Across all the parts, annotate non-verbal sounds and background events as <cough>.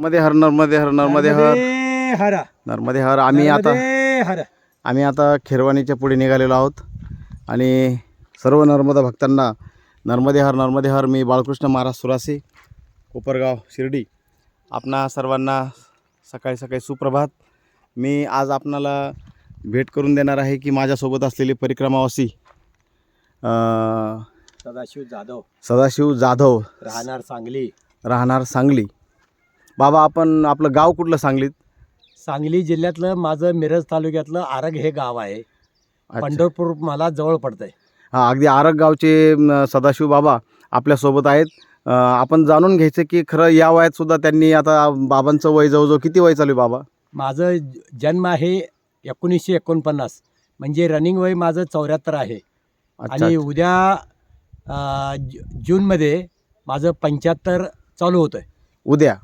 नर्मदे हर नर्मदे हर नर्मदे हर. नर्मदे हर. नर्मदे हर. आम्ही आता नर्मदे हर. आम्ही आता खिरवाणीच्या पुढे निघालेलो आहोत. आणि सर्व नर्मदा भक्तांना नर्मदे हर नर्मदे हर. मी बाळकृष्ण महाराज सुरासे कोपरगाव शिर्डी. आपणा सर्वांना सकाळी सकाळी सुप्रभात. मी आज आपणाला भेट करून देणार आहे की माझ्यासोबत असलेली परिक्रमावासी सदाशिव जाधव. सदाशिव जाधव. राहणार सांगली. राहणार सांगली. बाबा आपण आपलं गाव कुठलं सांगलीत? सांगली जिल्ह्यातलं माझं मिरज तालुक्यातलं आरग हे गाव आहे. अच्छा. पंढरपूर मला जवळ पडतंय. हा अगदी आरग गावचे म, सदाशिव बाबा आपल्यासोबत आहेत. अ, आपण जाणून घ्यायचं की खरं या वयात सुद्धा त्यांनी आता बाबांचं वय जवळजवळ किती वय चालू आहे बाबा? माझं ज- जन्म आहे एकोणीसशे एकोणपन्नास. म्हणजे रनिंग वय माझं चौऱ्याहत्तर आहे. अच्छा आणि उद्या अं, ज- जूनमध्ये माझं पंच्याहत्तर चालू होतं उद्या?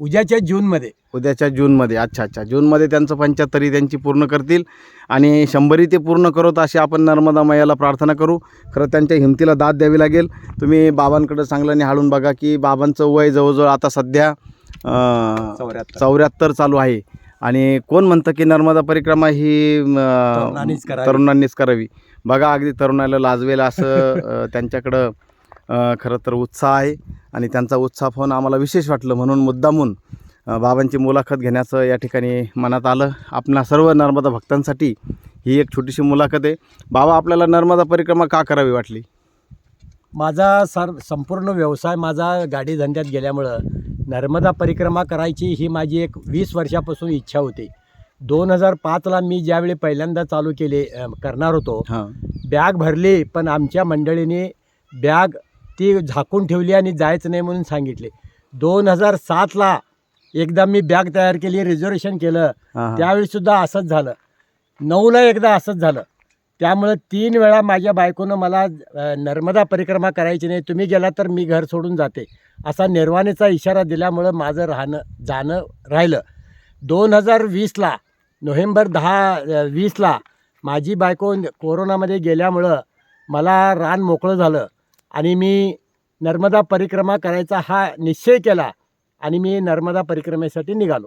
उद्याच्या जूनमध्ये उद्याच्या जूनमध्ये अच्छा अच्छा. जूनमध्ये त्यांचं पंच्याहत्तरी त्यांची पूर्ण करतील आणि शंभरी ते पूर्ण करत अशी आपण नर्मदा मैयाला प्रार्थना करू. खरं त्यांच्या हिमतीला दाद द्यावी लागेल. तुम्ही बाबांकडे चांगलं निहाळून बघा की बाबांचं वय जवळजवळ आता सध्या चौऱ्याहत्तर. चौऱ्याहत्तर चालू आहे. आणि कोण म्हणतं की नर्मदा परिक्रमा ही तरुणांनीच करावी. तरुणांनीच करावी? बघा अगदी तरुणाला लाजवेल असं त्यांच्याकडं खरं तर उत्साह आहे. आणि त्यांचा उत्साह पाहून आम्हाला विशेष वाटलं. म्हणून मुद्दामून बाबांची मुलाखत घेण्याचं या ठिकाणी मनात आलं. आपणा सर्व नर्मदा भक्तांसाठी ही एक छोटीशी मुलाखत आहे. बाबा आपल्याला नर्मदा परिक्रमा का करावी वाटली? माझा सर संपूर्ण व्यवसाय माझा गाडी धंद्यात गेल्यामुळं नर्मदा परिक्रमा करायची ही माझी एक वीस वर्षापासून इच्छा होती. दोन हजार पाचला मी ज्यावेळी पहिल्यांदा चालू केले करणार होतो बॅग भरली पण आमच्या मंडळीने बॅग ती झाकून ठेवली आणि जायचं नाही म्हणून सांगितले. दोन हजार सातला एकदा मी बॅग तयार केली रिझर्वेशन केलं. हां त्यावेळीसुद्धा असंच झालं. नऊला एकदा असंच झालं. त्यामुळं तीन वेळा माझ्या बायकोनं मला नर्मदा परिक्रमा करायची नाही तुम्ही गेला तर मी घर सोडून जाते. असा निर्वाणीचा इशारा दिल्यामुळं माझं राहणं जाणं राहिलं. दोन हजार वीसला नोव्हेंबर दहा वीसला माझी बायको कोरोनामध्ये गेल्यामुळं मला रान मोकळं झालं. आणि मी नर्मदा परिक्रमा करायचा हा निश्चय केला आणि मी नर्मदा परिक्रमेसाठी निघालो.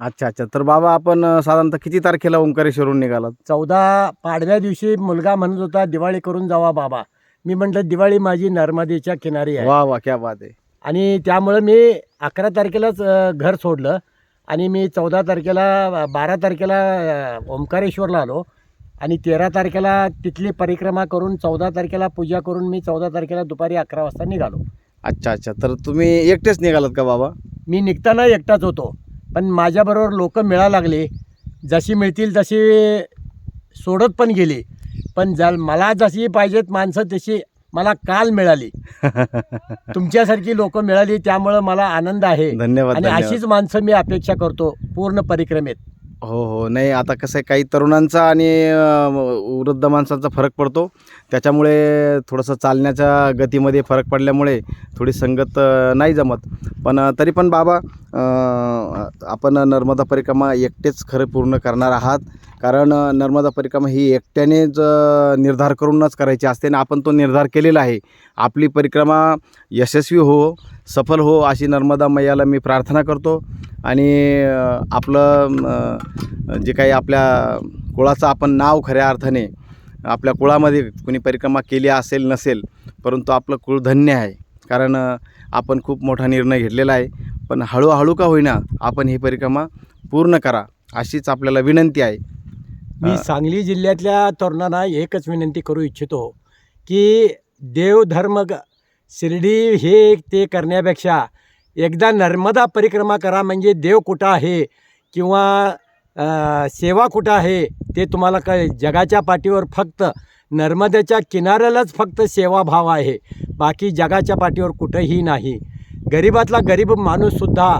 अच्छा अच्छा. तर बाबा आपण साधारणतः किती तारखेला ओंकारेश्वरून निघालात? चौदा पाडव्या दिवशी मुलगा म्हणत होता दिवाळी करून जावा बाबा. मी म्हटलं दिवाळी माझी नर्मदेच्या किनारी आहे. वा वा क्या बात आहे. आणि त्यामुळं मी अकरा तारखेलाच अ, घर सोडलं आणि मी चौदा तारखेला अ, बारा तारखेला अ, ओंकारेश्वरला आलो. आणि तेरा तारखेला तिथली परिक्रमा करून चौदा तारखेला पूजा करून मी चौदा तारखेला दुपारी अकरा वाजता निघालो. अच्छा अच्छा. तर तुम्ही एकटेच निघालात का बाबा? मी निघताना एकटाच होतो. पण माझ्याबरोबर लोक मिळा लागले. जशी मिळतील तशी सोडत पण गेली. पण जल मला जशी पाहिजेत माणसं तशी मला काल मिळाली. <laughs> तुमच्यासारखी लोक मिळाली त्यामुळं मला आनंद आहे. धन्यवाद आणि धन्यवाद. अशीच माणसं मी अपेक्षा करतो पूर्ण परिक्रमेत. हो हो. नाही आता कसं आहे काही तरुणांचा आणि वृद्ध माणसांचा फरक पडतो. त्याच्यामुळे थोडंसं चालण्याच्या गतीमध्ये फरक पडल्यामुळे थोडी संगत नाही जमत. पण तरी पण बाबा आपण नर्मदा परिक्रमा एकटेच खरं पूर्ण करणार आहात. कारण नर्मदा परिक्रमा ही एकट्यानेच निर्धार करूनच करायची असते आणि आपण तो निर्धार केलेला आहे. आपली परिक्रमा यशस्वी हो सफल हो अशी नर्मदा मैयाला मी प्रार्थना करतो. आणि आपलं जे काही आपल्या कुळाचं आपण नाव खऱ्या अर्थाने आपल्या कुळामध्ये कुणी परिक्रमा केली असेल नसेल परंतु आपलं कुळ धन्य आहे. कारण आपण खूप मोठा निर्णय घेतलेला आहे. पण हळूहळू का होईना आपण ही परिक्रमा पूर्ण करा अशीच आपल्याला विनंती आहे. मी सांगली जिल्ह्यातल्या तरुणांना एकच विनंती करू इच्छितो की देवधर्म शिर्डी हे ते करण्यापेक्षा एकदा नर्मदा परिक्रमा करा म्हणजे देव कुठं आहे किंवा सेवा कुठं आहे ते तुम्हाला कळेल. जगाच्या पाठीवर फक्त नर्मदेच्या किनाऱ्यालाच फक्त सेवाभाव आहे. बाकी जगाच्या पाठीवर कुठंही नाही. गरिबातला गरीब माणूससुद्धा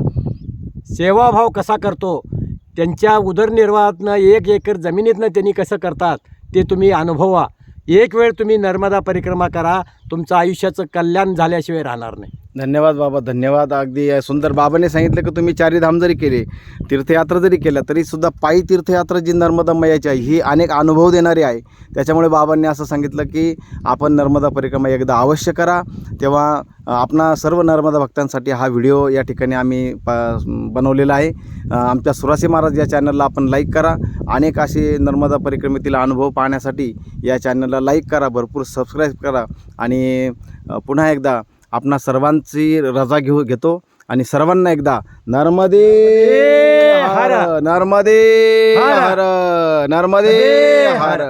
सेवाभाव कसा करतो? त्यांच्या उदरनिर्वाहातनं एक एकर जमिनीतनं त्यांनी कसं करतात? ते तुम्ही अनुभवा. एक वेळ तुम्ही नर्मदा परिक्रमा करा. तुमचं आयुष्याचं कल्याण झाल्याशिवाय राहणार नाही. धन्यवाद बाबा धन्यवाद. अगदी सुंदर बाबाने सांगितलं की तुम्ही चारीधाम जरी केले तीर्थयात्रा जरी केल्या तरीसुद्धा पायी तीर्थयात्रा जी नर्मदा मयाची आहे ही अनेक अनुभव देणारी आहे. त्याच्यामुळे बाबांनी असं सांगितलं की आपण नर्मदा परिक्रमा एकदा अवश्य करा. तेव्हा आपणा सर्व नर्मदा भक्तांसाठी हा व्हिडिओ या ठिकाणी आम्ही प बनवलेला आहे. आमच्या सुरासी महाराज या चॅनलला आपण लाईक करा. अनेक असे नर्मदा परिक्रमेतील अनुभव पाहण्यासाठी या चॅनलला लाईक करा भरपूर सबस्क्राईब करा. आणि पुन्हा एकदा आपणा सर्वांची रजा घेऊ घेतो आणि सर्वांना एकदा नर्मदे हर. नर्मदे हर. नर्मदे. हर